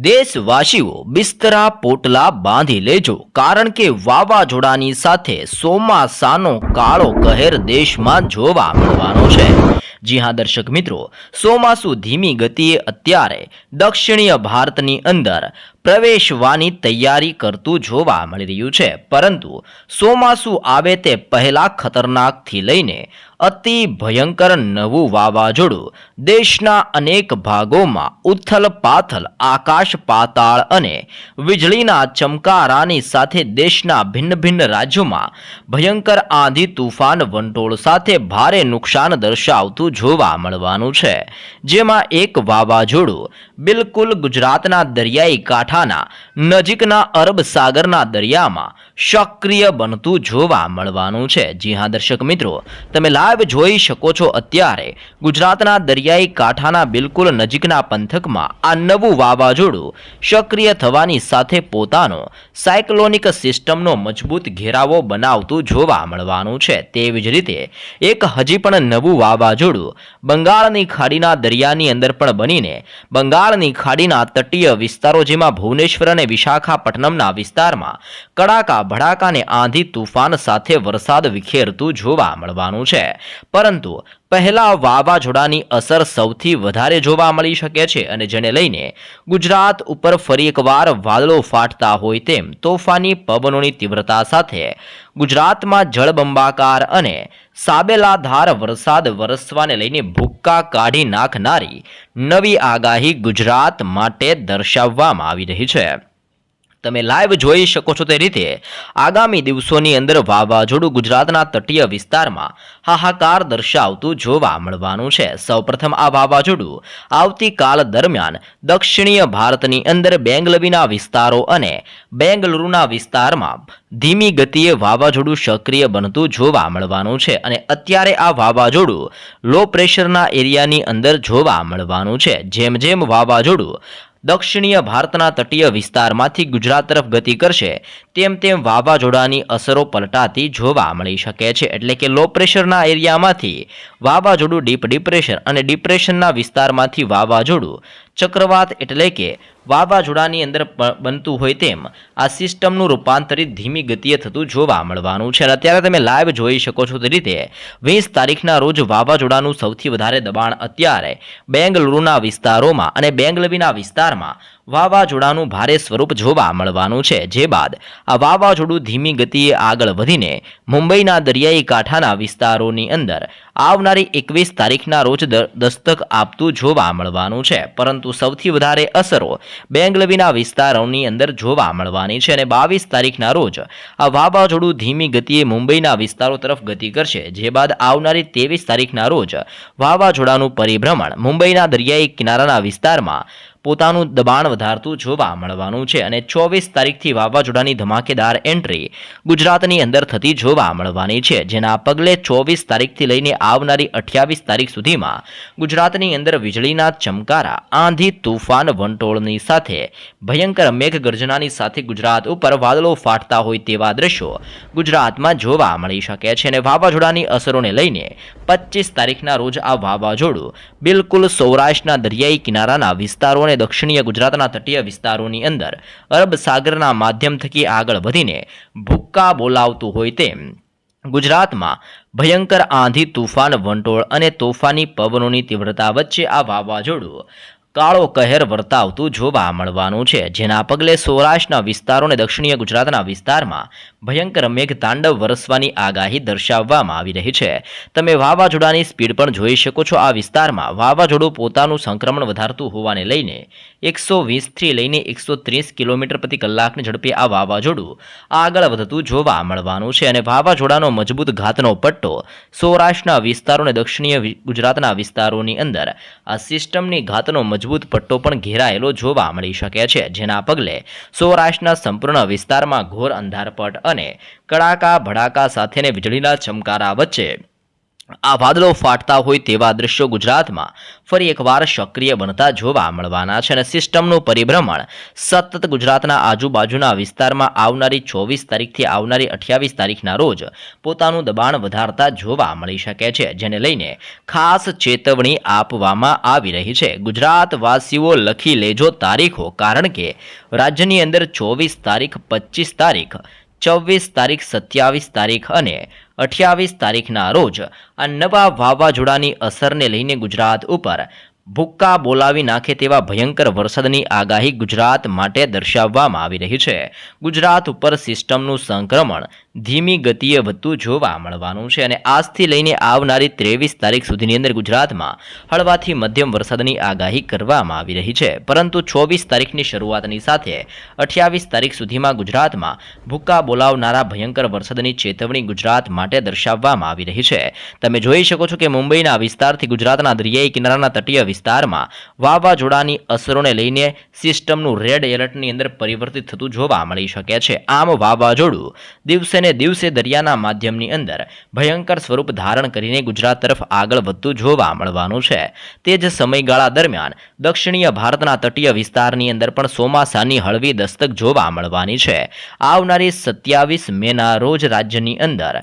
દેશવાસીઓ બિસ્તરા પોટલા બાંધી લેજો. કારણ કે વાવાઝોડાની સાથે ચોમાસાનો કાળો કહેર દેશમાં જોવા મળવાનો છે. જી હા, દર્શક મિત્રો, ચોમાસું ધીમી ગતિએ અત્યારે દક્ષિણીય ભારતની અંદર પ્રવેશવાની તૈયારી કરતું જોવા મળી રહ્યું છે. પરંતુ ચોમાસું આવે તે પહેલા ખતરનાકથી લઈને અતિ ભયંકર નવું વાવાઝોડું દેશના અનેક ભાગોમાં ઉથલ પાથલ, આકાશ પાતાળ અને વીજળીના ચમકારાની સાથે દેશના ભિન્ન ભિન્ન રાજ્યોમાં ભયંકર આંધી તુફાન વંટોળ સાથે ભારે નુકસાન દર્શાવતું જોવા મળવાનું છે. જેમાં એક વાવાઝોડું બિલકુલ ગુજરાતના દરિયાઈ કાંઠાના નજીકના અરબ સાગરના દરિયામાં સક્રિય બનતું જોવા મળવાનું છે. જી હા, દર્શક મિત્રો, તમે લાઈવ જોઈ શકો છો અત્યારે ગુજરાતના દરિયાઈ કાંઠાના બિલકુલ નજીકના પંથકમાં આ નવું વાવાઝોડું સક્રિય થવાની સાથે પોતાનો સાયક્લોનિક સિસ્ટમનો મજબૂત ઘેરાવો બનાવતું જોવા મળવાનું છે. તેવી જ રીતે એક હજી પણ નવું વાવાઝોડું બંગાળની ખાડીના દરિયાની અંદર પણ બનીને બંગાળની ખાડીના તટીય વિસ્તારો જેમાં ભુવનેશ્વર અને વિશાખાપટ્ટનમના વિસ્તારમાં કડાકા ભડાકાને આંધી તુફાન સાથે વરસાદ વિખેરતું જોવા મળવાનું છે. પરંતુ પહેલા વાવાઝોડાની અસર સૌથી વધારે જોવા મળી શકે છે અને જેને લઈને ગુજરાત ઉપર ફરી એકવાર વાદળો ફાટતા હોય તેમ તોફાની પવનોની તીવ્રતા સાથે ગુજરાતમાં જળબંબાકાર અને સાબેલાધાર વરસાદ વરસવાને લઈને ભૂક્કા કાઢી નાખનારી નવી આગાહી ગુજરાત માટે દર્શાવવામાં આવી રહી છે. તમે લાઈવ જોઈ શકો છો તે રીતે આગામી દિવસોની અંદર વાવાઝોડું ગુજરાતના તટીય વિસ્તારમાં હાહાકાર દર્શાવતું જોવા મળવાનું છે. સૌપ્રથમ આ વાવાઝોડું આવતીકાલ દરમિયાન દક્ષિણીય ભારતની અંદર બેંગલવીના વિસ્તારો અને બેંગલુરુના વિસ્તારમાં ધીમી ગતિએ વાવાઝોડું સક્રિય બનતું જોવા મળવાનું છે અને અત્યારે આ વાવાઝોડું લો પ્રેશરના એરિયાની અંદર જોવા મળવાનું છે. જેમ જેમ વાવાઝોડું દક્ષિણીય ભારતના તટીય વિસ્તારમાંથી ગુજરાત તરફ ગતિ કરશે, તેમ તેમ વાવાઝોડાની અસરો પલટાતી જોવા મળી શકે છે. એટલે કે લો પ્રેશરના એરિયામાંથી વાવાઝોડું ડીપ ડિપ્રેશન અને ડિપ્રેશનના વિસ્તારમાંથી વાવાઝોડું ચક્રવાત એટલે કે વાવાઝોડાની અંદર બનતું હોય તેમ આ સિસ્ટમનું રૂપાંતરિત ધીમી ગતિએ થતું જોવા મળવાનું છે. અને અત્યારે તમે લાઈવ જોઈ શકો છો તે રીતે વીસ તારીખના રોજ વાવાઝોડાનું સૌથી વધારે દબાણ અત્યારે બેંગલુરુના વિસ્તારોમાં અને બેંગલવીના વિસ્તારમાં વાવાઝોડાનું ભારે સ્વરૂપ જોવા મળવાનું છે. જે બાદ આ વાવાઝોડું ધીમી ગતિએ આગળ વધીને મુંબઈના દરિયાઈ કાંઠાના વિસ્તારોની અંદર આવનારી એકવીસ તારીખના રોજ દસ્તક આપતું જોવા મળવાનું છે. પરંતુ સૌથી વધારે અસરો બેંગલવીના વિસ્તારોની અંદર જોવા મળવાની છે અને બાવીસ તારીખના રોજ આ વાવાઝોડું ધીમી ગતિએ મુંબઈના વિસ્તારો તરફ ગતિ કરશે. જે બાદ આવનારી ત્રેવીસ તારીખના રોજ વાવાઝોડાનું પરિભ્રમણ મુંબઈના દરિયાઈ કિનારાના વિસ્તારમાં પોતાનું દબાણ વધારતું જોવા મળવાનું છે અને ચોવીસ તારીખથી વાવાઝોડાની ધમાકેદાર એન્ટ્રી ગુજરાતની અંદર થતી જોવા મળવાની છે, જેના પગલે ચોવીસ તારીખથી લઈને આવનારી અઠ્યાવીસ તારીખ સુધીમાં ગુજરાતની અંદર વીજળીના ચમકારા, આંધી, તુફાન, વંટોળની સાથે ભયંકર મેઘગર્જનાની સાથે ગુજરાત ઉપર વાદળો ફાટતા હોય તેવા દ્રશ્યો ગુજરાતમાં જોવા મળી શકે છે અને વાવાઝોડાની અસરોને લઈને પચીસ તારીખના રોજ આ વાવાઝોડું બિલકુલ સૌરાષ્ટ્રના દરિયાઈ કિનારાના વિસ્તારો દક્ષિણીય ગુજરાતના તટીય વિસ્તારોની અંદર અરબ સાગરના માધ્યમ થકી આગળ વધીને ભૂક્કા બોલાવતું હોય તેમ ગુજરાતમાં ભયંકર આંધી, તુફાન, વંટોળ અને તોફાની પવનોની તીવ્રતા વચ્ચે આ વાવાઝોડું કાળો કહેર વર્તાવતું જોવા મળવાનું છે, જેના પગલે સૌરાષ્ટ્રના વિસ્તારો અને દક્ષિણીય ગુજરાતના વિસ્તારમાં ભયંકર મેઘ તાંડવ વરસવાની આગાહી દર્શાવવામાં આવી રહી છે. તમે વાવાઝોડાની સ્પીડ પણ જોઈ શકો છો, આ વિસ્તારમાં વાવાઝોડું પોતાનું સંક્રમણ વધારતું હોવાને લઈને એકસો વીસથી લઈને એકસો ત્રીસ કિલોમીટર પ્રતિ કલાકની ઝડપે આ વાવાઝોડું આગળ વધતું જોવા મળવાનું છે અને વાવાઝોડાનો મજબૂત ઘાતનો પટ્ટો સૌરાષ્ટ્રના વિસ્તારો અને દક્ષિણીય ગુજરાતના વિસ્તારોની અંદર આ સિસ્ટમની ઘાતનો મજબૂત પટ્ટો પણ ઘેરાયેલો જોવા મળી શકે છે, જેના પગલે સૌરાષ્ટ્રના સંપૂર્ણ વિસ્તારમાં ઘોર અંધારપટ અને કડાકા ભડાકા સાથેને વીજળીના ચમકારા વચ્ચે આ વાદળો ફાટતા હોય તેવા દ્રશ્યો ગુજરાતમાં ફરી એકવાર સક્રિય બનતા જોવા મળવાના છે અને સિસ્ટમનું પરિભ્રમણ સતત ગુજરાતના આજુબાજુના વિસ્તારમાં આવનારી ચોવીસ તારીખથી આવનારી અઠ્યાવીસ તારીખના રોજ પોતાનું દબાણ વધારતા જોવા મળી શકે છે, જેને લઈને ખાસ ચેતવણી આપવામાં આવી રહી છે. ગુજરાતવાસીઓ લખી લેજો તારીખો, કારણ કે રાજ્યની અંદર ચોવીસ તારીખ પચીસ તારીખ ચોવીસ તારીખ, સત્યાવીસ તારીખ અને અઠ્યાવીસ તારીખના રોજ આ નવા વાવાઝોડાની અસરને લઈને ગુજરાત ઉપર ભૂક્કા બોલાવી નાખે તેવા ભયંકર વરસાદની આગાહી ગુજરાત માટે દર્શાવવામાં આવી રહી છે. ગુજરાત ઉપર સિસ્ટમનું સંક્રમણ ધીમી ગતિએ વધતું જોવા મળવાનું છે અને આજથી લઈને આવનારી ત્રેવીસ તારીખ સુધીની અંદર ગુજરાતમાં હળવાથી મધ્યમ વરસાદની આગાહી કરવામાં આવી રહી છે. પરંતુ ચોવીસ તારીખની શરૂઆતની સાથે અઠ્યાવીસ તારીખ સુધીમાં ગુજરાતમાં ભૂક્કા બોલાવનારા ભયંકર વરસાદની ચેતવણી ગુજરાત માટે દર્શાવવામાં આવી રહી છે. તમે જોઈ શકો છો કે મુંબઈના વિસ્તારથી ગુજરાતના દરિયાઈ કિનારાના તટીય વિસ્તારમાં વાવાઝોડાની અસરોને લઈને સિસ્ટમનું રેડ એલર્ટની અંદર પરિવર્તિત થતું જોવા મળી શકે છે. આમ વાવાઝોડું દિવસે ને દિવસે દરિયાના માધ્યમની અંદર ભયંકર સ્વરૂપ ધારણ કરીને ગુજરાત તરફ આગળ વધતું જોવા મળવાનું છે. તે જ સમયગાળા દરમિયાન દક્ષિણીય ભારતના તટીય વિસ્તારની અંદર પણ ચોમાસાની હળવી દસ્તક જોવા મળવાની છે. આવનારી સત્યાવીસ મેના રોજ રાજ્યની અંદર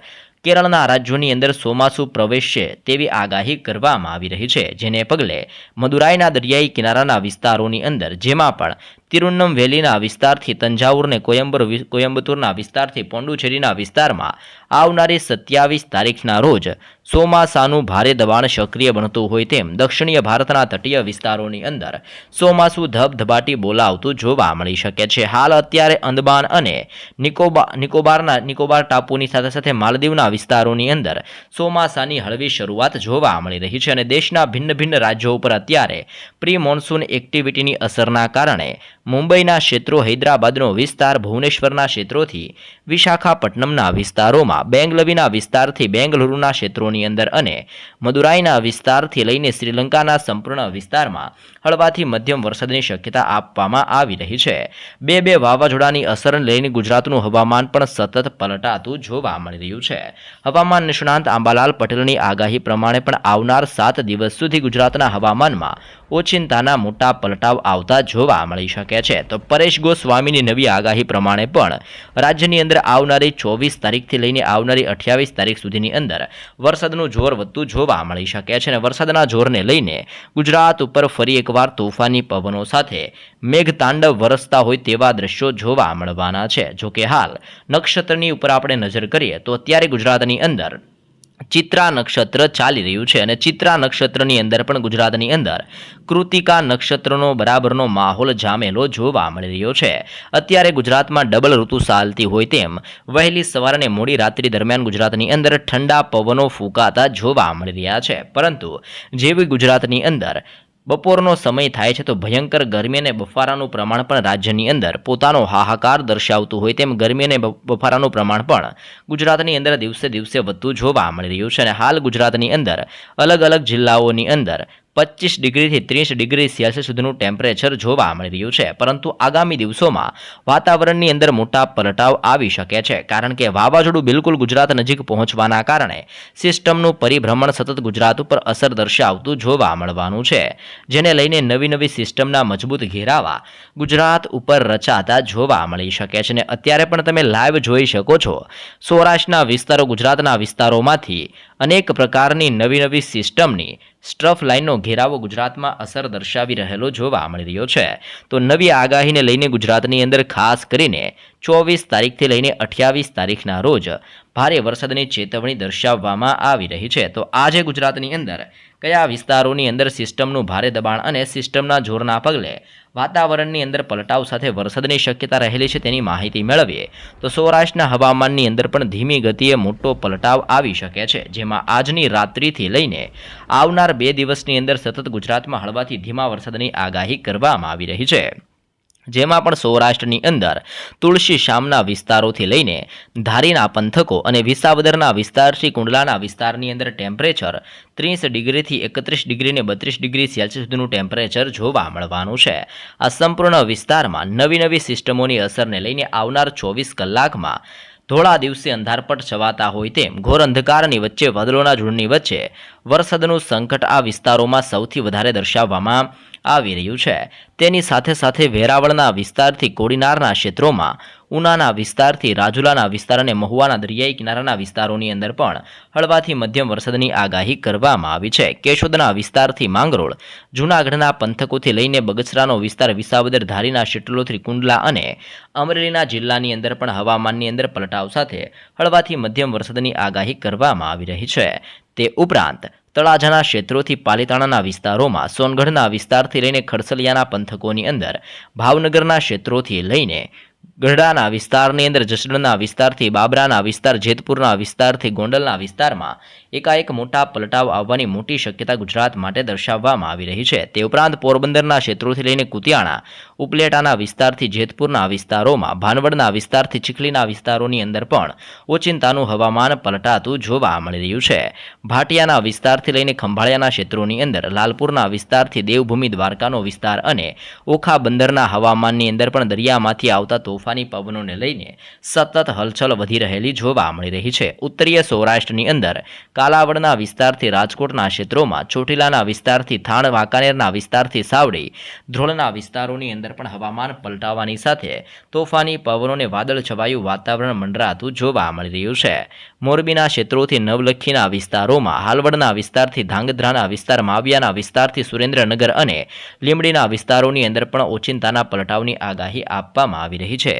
કેરળના રાજ્યોની અંદર ચોમાસું પ્રવેશશે તેવી આગાહી કરવામાં આવી રહી છે. જેને પગલે મદુરાઈના દરિયાઈ કિનારાના વિસ્તારોની અંદર, જેમાં પણ તિરુન્નમ વેલીના વિસ્તારથી તંજાવુરને કોયમ્બર કોયમ્બતુરના વિસ્તારથી પોંડુચેરીના વિસ્તારમાં આવનારી સત્યાવીસ તારીખના રોજ ચોમાસાનું ભારે દબાણ સક્રિય બનતું હોય તેમ દક્ષિણીય ભારતના તટીય વિસ્તારોની અંદર ચોમાસું ધબધબાટી બોલાવતું જોવા મળી શકે છે. હાલ અત્યારે અંદમાન અને નિકોબા, નિકોબારના, નિકોબાર ટાપુની સાથે સાથે માલદીવના વિસ્તારોની અંદર ચોમાસાની હળવી શરૂઆત જોવા મળી રહી છે અને દેશના ભિન્ન ભિન્ન રાજ્યો ઉપર અત્યારે પ્રી મોન્સૂન એક્ટિવિટીની અસરના કારણે મુંબઈના ક્ષેત્રો હૈદરાબાદનો વિસ્તાર ભુવનેશ્વરના ક્ષેત્રોથી વિશાખાપટ્ટનમના વિસ્તારોમાં બેંગલવીના વિસ્તારથી બેંગલુરુના ક્ષેત્રોની અંદર અને મદુરાઈના વિસ્તારથી લઈને શ્રીલંકાના સંપૂર્ણ વિસ્તારમાં હળવાથી મધ્યમ વરસાદની શક્યતા આપવામાં આવી રહી છે. બે બે વાવાઝોડાની અસરને લઈને ગુજરાતનું હવામાન પણ સતત પલટાતું જોવા મળી રહ્યું છે. હવામાન નિષ્ણાંત આંબાલાલ પટેલની આગાહી પ્રમાણે પણ આવનાર સાત દિવસ સુધી ગુજરાતના હવામાનમાં ઓચિંતાના મોટા પલટાવ આવતા જોવા મળી શકે છે. તો પરેશ ગોસ્વામીની નવી આગાહી પ્રમાણે પણ રાજ્યની અંદર આવનારી ચોવીસ તારીખથી લઈને આવનારી અઠ્યાવીસ તારીખ સુધીની અંદર વરસાદનું જોર વધતું જોવા મળી શકે છે અને વરસાદના જોરને લઈને ગુજરાત ઉપર ફરી એકવાર તોફાની પવનો સાથે મેઘતાંડવ વરસતા હોય તેવા દ્રશ્યો જોવા મળવાના છે. જોકે હાલ નક્ષત્રની ઉપર આપણે નજર કરીએ તો અત્યારે ગુજરાતની અંદર ચિત્રા નક્ષત્ર ચાલી રહ્યું છે અને ચિત્રા નક્ષત્રની અંદર પણ ગુજરાતની અંદર કૃતિકા નક્ષત્રનો બરાબરનો માહોલ જામેલો જોવા મળી રહ્યો છે. અત્યારે ગુજરાતમાં ડબલ ઋતુ ચાલતી હોય તેમ વહેલી સવાર અને મોડી રાત્રિ દરમિયાન ગુજરાતની અંદર ઠંડા પવનો ફૂંકાતા જોવા મળી રહ્યા છે. પરંતુ જેવી ગુજરાતની અંદર બપોરનો સમય થાય છે તો ભયંકર ગરમી અને બફારાનું પ્રમાણ પણ રાજ્યની અંદર પોતાનો હાહાકાર દર્શાવતું હોય તેમ ગરમી અને બફારાનું પ્રમાણ પણ ગુજરાતની અંદર દિવસે દિવસે વધતું જોવા મળી રહ્યું છે અને હાલ ગુજરાતની અંદર અલગ અલગ જિલ્લાઓની અંદર પચીસ ડિગ્રીથી ત્રીસ ડિગ્રી સેલ્સિયસ સુધીનું ટેમ્પરેચર જોવા મળી રહ્યું છે. પરંતુ આગામી દિવસોમાં વાતાવરણની અંદર મોટા પલટાવ આવી શકે છે. કારણ કે વાવાઝોડું બિલકુલ ગુજરાત નજીક પહોંચવાના કારણે સિસ્ટમનું પરિભ્રમણ સતત ગુજરાત ઉપર અસર દર્શાવતું જોવા મળવાનું છે. જેને લઈને નવી નવી સિસ્ટમના મજબૂત ઘેરાવા ગુજરાત ઉપર રચાતા જોવા મળી શકે છે અને અત્યારે પણ તમે લાઈવ જોઈ શકો છો. સૌરાષ્ટ્રના વિસ્તારો ગુજરાતના વિસ્તારોમાંથી અનેક પ્રકારની નવી નવી સિસ્ટમની સ્ટ્રફ લાઇનનો ઘેરાવો ગુજરાતમાં અસર દર્શાવી રહેલો જોવા મળી રહ્યો છે. તો નવી આગાહીને લઈને ગુજરાતની અંદર ખાસ કરીને ચોવીસ તારીખથી લઈને અઠ્યાવીસ તારીખના રોજ ભારે વરસાદની ચેતવણી દર્શાવવામાં આવી રહી છે. તો આજે ગુજરાતની અંદર કયા વિસ્તારોની અંદર સિસ્ટમનું ભારે દબાણ અને સિસ્ટમના જોરના પગલે વાતાવરણની અંદર પલટાવ સાથે વરસાદની શક્યતા રહેલી છે તેની માહિતી મેળવીએ. તો સૌરાષ્ટ્રના હવામાનની અંદર પણ ધીમી ગતિએ મોટો પલટાવ આવી શકે છે, જેમાં આજની રાત્રિથી લઈને આવનાર બે દિવસની અંદર સતત ગુજરાતમાં હળવાથી ધીમા વરસાદની આગાહી કરવામાં આવી રહી છે. જેમાં પણ સૌરાષ્ટ્રની અંદર તુલસી શામના વિસ્તારોથી લઈને ધારીના પંથકો અને વિસાવદરના વિસ્તારથી કુંડલાના વિસ્તારની અંદર ટેમ્પરેચર ત્રીસ ડિગ્રીથી એકત્રીસ ડિગ્રી ને બત્રીસ ડિગ્રી સેલ્સિયસ સુધીનું ટેમ્પરેચર જોવા મળવાનું છે. આ સંપૂર્ણ વિસ્તારમાં નવી નવી સિસ્ટમોની અસરને લઈને આવનાર ચોવીસ કલાકમાં ધોળા દિવસે અંધારપટ છવાતા હોય તેમ ઘોર અંધકારની વચ્ચે વાદળોના ઝુંડની વચ્ચે વરસાદનું સંકટ આ વિસ્તારોમાં સૌથી વધારે દર્શાવવામાં આવી રહ્યું છે. તેની સાથે સાથે વેરાવળના વિસ્તારથી કોડીનારના ક્ષેત્રોમાં, ઉનાના વિસ્તારથી રાજુલાના વિસ્તાર અને મહુવાના દરિયાઈ કિનારાના વિસ્તારોની અંદર પણ હળવાથી મધ્યમ વરસાદની આગાહી કરવામાં આવી છે. કેશોદના વિસ્તારથી માંગરોળ, જૂનાગઢના પંથકોથી લઈને બગસરાનો વિસ્તાર વિસાવદર ધારીના શેટલોથી કુંડલા અને અમરેલીના જિલ્લાની અંદર પણ હવામાનની અંદર પલટાવ સાથે હળવાથી મધ્યમ વરસાદની આગાહી કરવામાં આવી રહી છે. તે ઉપરાંત તળાજાના ક્ષેત્રોથી પાલીતાણાના વિસ્તારોમાં સોનગઢના વિસ્તારથી લઈને ખડસલિયાના પંથકોની અંદર ભાવનગરના ક્ષેત્રોથી લઈને ગઢડાના વિસ્તારની અંદર, જસદણના વિસ્તારથી બાબરાના વિસ્તાર, જેતપુરના વિસ્તારથી ગોંડલના વિસ્તારમાં એકાએક મોટા પલટાવ આવવાની મોટી શક્યતા ગુજરાત માટે દર્શાવવામાં આવી રહી છે. તે ઉપરાંત પોરબંદરના ક્ષેત્રોથી લઈને કુતિયાણા, ઉપલેટાના વિસ્તારથી જેતપુરના વિસ્તારોમાં, ભાનવડના વિસ્તારથી ચીખલીના વિસ્તારોની અંદર પણ ઓચિંતાનું હવામાન પલટાતું જોવા મળી રહ્યું છે. ભાટિયાના વિસ્તારથી લઈને ખંભાળિયાના ક્ષેત્રોની અંદર, લાલપુરના વિસ્તારથી દેવભૂમિ દ્વારકાનો વિસ્તાર અને ઓખા બંદરના હવામાનની અંદર પણ દરિયામાંથી આવતા તોફાની પવનોને લઈને સતત હલચલ વધી રહેલી જોવા મળી રહી છે. ઉત્તરીય સૌરાષ્ટ્રની અંદર કાલાવડના વિસ્તારથી રાજકોટના ક્ષેત્રોમાં, ચોટીલાના વિસ્તારથી થાણ, વાંકાનેરના વિસ્તારથી સાવડી, ધ્રોળના વિસ્તારોની અંદર પણ હવામાન પલટાવાની સાથે તોફાની પવનોને વાદળ છવાયું વાતાવરણ મંડરાતું જોવા મળી રહ્યું છે. મોરબીના ક્ષેત્રોથી નવલખીના વિસ્તારોમાં, હાલવડના વિસ્તારથી ધાંગધ્રાના વિસ્તાર માવિયાના વિસ્તારથી સુરેન્દ્રનગર અને લીમડીના વિસ્તારોની અંદર પણ ઓચિંતાના પલટાવની આગાહી આપવામાં આવી રહી છે.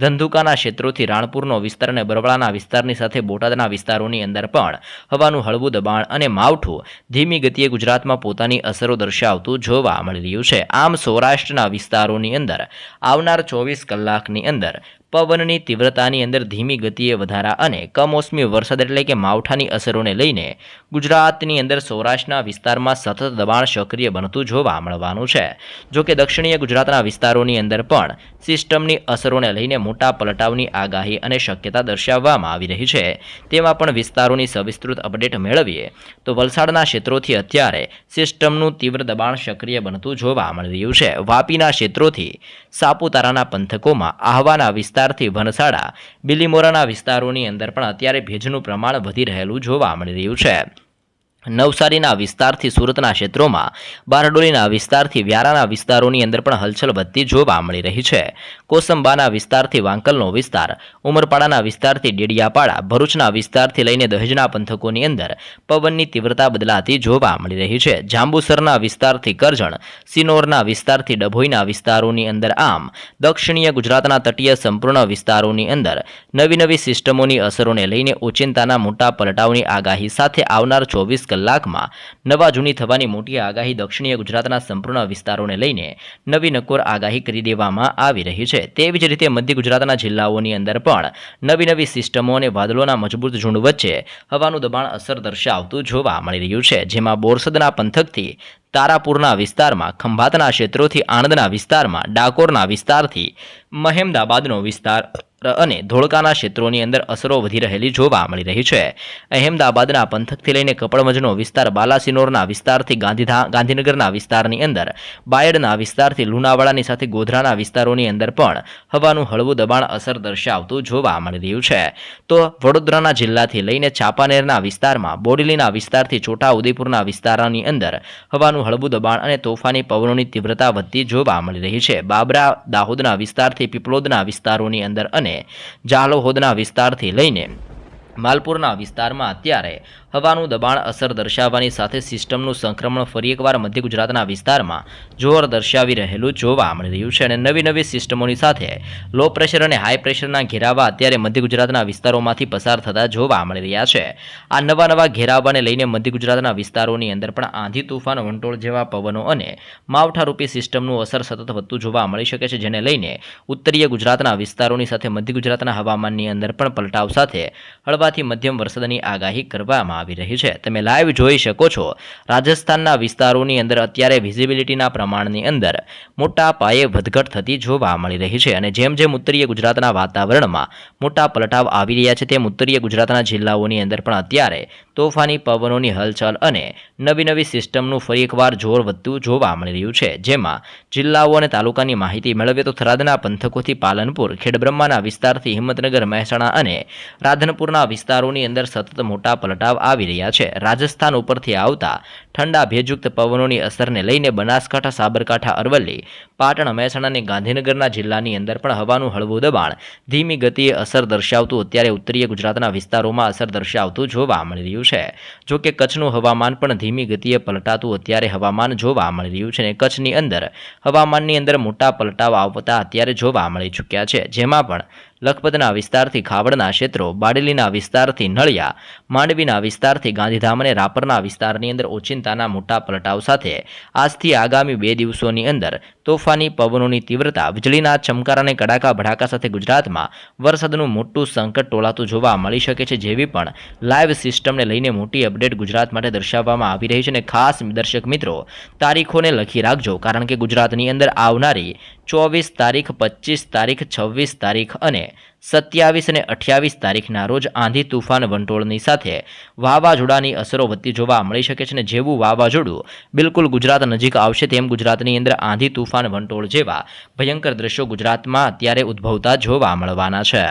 ધંધુકાના ક્ષેત્રોથી રાણપુરનો વિસ્તાર અને બરવાળાના વિસ્તારની સાથે બોટાદના વિસ્તારોની અંદર પણ હવાનું હળવું દબાણ અને માવઠું ધીમી ગતિએ ગુજરાતમાં પોતાની અસરો દર્શાવતું જોવા મળી રહ્યું છે. આમ સૌરાષ્ટ્રના વિસ્તારોની અંદર આવનાર ચોવીસ કલાકની અંદર પવનની તીવ્રતાની અંદર ધીમી ગતિએ વધારા અને કમોસમી વરસાદ એટલે કે માવઠાની અસરોને લઈને ગુજરાતની અંદર સૌરાષ્ટ્રના વિસ્તારમાં સતત દબાણ સક્રિય બનતું જોવા મળવાનું છે. જોકે દક્ષિણીય ગુજરાતના વિસ્તારોની અંદર પણ સિસ્ટમની અસરોને લઈને મોટા પલટાવની આગાહી અને શક્યતા દર્શાવવામાં આવી રહી છે. તેમાં પણ વિસ્તારોની સવિસ્તૃત અપડેટ મેળવીએ તો વલસાડના ક્ષેત્રોથી અત્યારે સિસ્ટમનું તીવ્ર દબાણ સક્રિય બનતું જોવા મળી રહ્યું છે. વાપીના ક્ષેત્રોથી સાપુતારાના પંથકોમાં આહવાના વિસ્તારથી વનસાડા બિલીમોરાના વિસ્તારોની અંદર પણ અત્યારે ભેજનું પ્રમાણ વધી રહેલું જોવા મળી રહ્યું છે. નવસારીના વિસ્તારથી સુરતના ક્ષેત્રોમાં બારડોલીના વિસ્તારથી વ્યારાના વિસ્તારોની અંદર પણ હલચલ વધતી જોવા મળી રહી છે. કોસંબાના વિસ્તારથી વાંકલનો વિસ્તાર, ઉમરપાડાના વિસ્તારથી ડેડિયાપાડા, ભરૂચના વિસ્તારથી લઈને દહેજના પંથકોની અંદર પવનની તીવ્રતા બદલાતી જોવા મળી રહી છે. જાંબુસરના વિસ્તારથી કરજણ, સિનોરના વિસ્તારથી ડભોઈના વિસ્તારોની અંદર આમ, દક્ષિણીય ગુજરાતના તટીય સંપૂર્ણ વિસ્તારોની અંદર નવી નવી સિસ્ટમોની અસરોને લઈને ઓચિંતાના મોટા પલટાવની આગાહી સાથે આવનાર ચોવીસ કલાકમાં નવા જૂની થવાની મોટી આગાહી દક્ષિણીય ગુજરાતના સંપૂર્ણ વિસ્તારોને લઈને નવી નકોર આગાહી કરી દેવામાં આવી રહી છે. તેવી જ રીતે મધ્ય ગુજરાતના જિલ્લાઓની અંદર પણ નવી નવી સિસ્ટમો અને વાદળોના મજબૂત ઝુંડ વચ્ચે હવાનું દબાણ અસર દર્શાવતું જોવા મળી રહ્યું છે. જેમાં બોરસદના પંથકથી તારાપુરના વિસ્તારમાં, ખંભાતના ક્ષેત્રોથી આણંદના વિસ્તારમાં, ડાકોરના વિસ્તારથી મહેમદાબાદનો વિસ્તાર અને ધોળકાના ક્ષેત્રોની અંદર અસરો વધી રહેલી જોવા મળી રહી છે. અહેમદાબાદના પંથકથી લઈને કપડમજનો વિસ્તાર, બાલાસિનોરના વિસ્તારથી ગાંધીધા, ગાંધીનગરના વિસ્તારની અંદર, બાયડના વિસ્તારથી લુણાવાડાની સાથે ગોધરાના વિસ્તારોની અંદર પણ હવાનું હળવું દબાણ અસર દર્શાવતું જોવા મળી રહ્યું છે. તો વડોદરાના જિલ્લાથી લઈને ચાંપાનેરના વિસ્તારમાં, બોડેલીના વિસ્તારથી છોટાઉદેપુરના વિસ્તારની વિસ્તારોની અંદર હવાનું હળવું દબાણ અને તોફાની પવનોની તીવ્રતા વધતી જોવા મળી રહી છે. બાબરા, દાહોદના વિસ્તારથી પીપલોદના વિસ્તારોની અંદર અને જાલોહોદના વિસ્તારથી લઈને માલપુરના વિસ્તારમાં અત્યારે હવાનું દબાણ અસર દર્શાવવાની સાથે સિસ્ટમનું સંક્રમણ ફરી એકવાર મધ્ય ગુજરાતના વિસ્તારમાં જોર દર્શાવી રહેલું જોવા મળી રહ્યું છે અને નવી નવી સિસ્ટમોની સાથે લો પ્રેશર અને હાઈ પ્રેશરના ઘેરાવા અત્યારે મધ્ય ગુજરાતના વિસ્તારોમાંથી પસાર થતા જોવા મળી રહ્યા છે. આ નવા નવા ઘેરાવાને લઈને મધ્ય ગુજરાતના વિસ્તારોની અંદર પણ આંધી તુફાન, વંટોળ જેવા પવનો અને માવઠારૂપી સિસ્ટમનું અસર સતત વધતું જોવા મળી શકે છે, જેને લઈને ઉત્તરીય ગુજરાતના વિસ્તારોની સાથે મધ્ય ગુજરાતના હવામાનની અંદર પણ પલટાવ સાથે હળવા હળવાથી મધ્યમ વરસાદની આગાહી કરવામાં આવી રહી છે. તમે લાઈવ જોઈ શકો છો. રાજસ્થાનના વિસ્તારોની અંદર અત્યારે વિઝિબિલિટીના પ્રમાણની અંદર મોટા પાયે વધઘટ થતી જોવા મળી રહી છે અને જેમ જેમ ઉત્તરીય ગુજરાતના વાતાવરણમાં મોટા પલટાવ આવી રહ્યા છે, તેમ ઉત્તરીય ગુજરાતના જિલ્લાઓની અંદર પણ અત્યારે તોફાની પવનોની હલચલ અને નવી નવી સિસ્ટમનું ફરી એકવાર જોર વધતું જોવા મળી રહ્યું છે. જેમાં જિલ્લાઓ અને તાલુકાની માહિતી મેળવીએ તો થરાદના પંથકોથી પાલનપુર, ખેડબ્રહ્માના વિસ્તારથી હિંમતનગર, મહેસાણા અને રાધનપુરના વિસ્તારોની અંદર સતત મોટા પલટાવ આવી રહ્યા છે. રાજસ્થાન ઉપરથી આવતા ઠંડા ભેજયુક્ત પવનોની અસરને લઈને બનાસકાંઠા, સાબરકાંઠા, અરવલ્લી, પાટણ, મહેસાણા અને ગાંધીનગરના જિલ્લાની અંદર પણ હવાનું હળવું દબાણ ધીમી ગતિએ અસર દર્શાવતું અત્યારે ઉત્તરીય ગુજરાતના વિસ્તારોમાં અસર દર્શાવતું જોવા મળી રહ્યું છે. જો કે કચ્છનું હવામાન પણ ધીમી ગતિએ પલટાતું અત્યારે હવામાન જોવા મળી રહ્યું છે અને કચ્છની અંદર હવામાનની અંદર મોટા પલટાવ આવતા અત્યારે જોવા મળી ચૂક્યા છે. જેમાં પણ લખપતના વિસ્તારથી ખાવડના ક્ષેત્રો, બાડેલીના વિસ્તારથી નળિયા માંડવીના વિસ્તારથી ગાંધીધામ અને રાપરના વિસ્તારની અંદર ઓચિંતાના મોટા પલટાવ સાથે આજથી આગામી બે દિવસોની અંદર તોફાની પવનોની તીવ્રતા, વીજળીના ચમકાર અને કડાકા ભડાકા સાથે ગુજરાતમાં વરસાદનું મોટું સંકટ ટોળાતું જોવા મળી શકે છે, જેવી પણ લાઈવ સિસ્ટમને લઈને મોટી અપડેટ ગુજરાત માટે દર્શાવવામાં આવી રહી છે અને ખાસ દર્શક મિત્રો, તારીખોને લખી રાખજો, કારણ કે ગુજરાતની અંદર આવનારી ચોવીસ તારીખ, પચીસ તારીખ, છવ્વીસ તારીખ અને સત્યાવીસ અને અઠ્યાવીસ તારીખના રોજ આંધી તુફાન વંટોળની સાથે વાવાઝોડાની અસરો વધતી જોવા મળી શકે છે અને જેવું વાવાઝોડું બિલકુલ ગુજરાત નજીક આવશે તેમ ગુજરાતની અંદર આંધી તુફાન વંટોળ જેવા ભયંકર દ્રશ્યો ગુજરાતમાં અત્યારે ઉદ્ભવતા જોવા મળવાના છે.